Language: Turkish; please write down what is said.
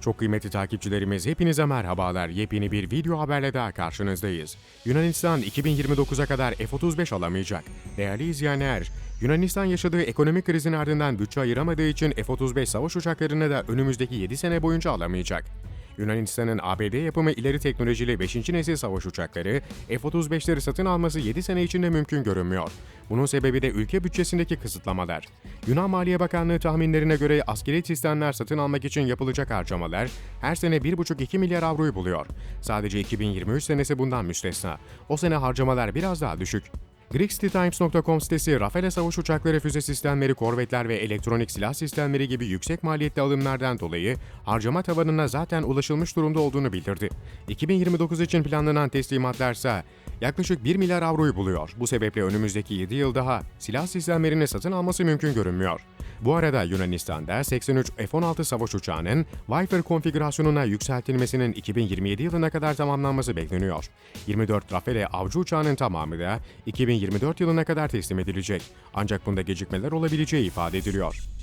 Çok kıymetli takipçilerimiz hepinize merhabalar. Yepyeni bir video haberle daha karşınızdayız. Yunanistan 2029'a kadar F-35 alamayacak. Değerli izleyenler, Yunanistan yaşadığı ekonomik krizin ardından bütçe ayıramadığı için F-35 savaş uçaklarını da önümüzdeki 7 sene boyunca alamayacak. Yunanistan'ın ABD yapımı ileri teknolojili 5. nesil savaş uçakları F-35'leri satın alması 7 sene içinde mümkün görünmüyor. Bunun sebebi de ülke bütçesindeki kısıtlamalar. Yunan Maliye Bakanlığı tahminlerine göre askeri sistemler satın almak için yapılacak harcamalar her sene 1,5-2 milyar avroyu buluyor. Sadece 2023 senesi bundan müstesna. O sene harcamalar biraz daha düşük. GreekCityTimes.com sitesi Rafale savaş uçakları füze sistemleri, korvetler ve elektronik silah sistemleri gibi yüksek maliyetli alımlardan dolayı harcama tavanına zaten ulaşılmış durumda olduğunu bildirdi. 2029 için planlanan teslimatlarsa yaklaşık 1 milyar avroyu buluyor. Bu sebeple önümüzdeki 7 yıl daha silah sistemlerini satın alması mümkün görünmüyor. Bu arada Yunanistan'da 83 F-16 savaş uçağının Viper konfigürasyonuna yükseltilmesinin 2027 yılına kadar tamamlanması bekleniyor. 24 Rafale avcı uçağının tamamı da 2024 yılına kadar teslim edilecek. Ancak bunda gecikmeler olabileceği ifade ediliyor.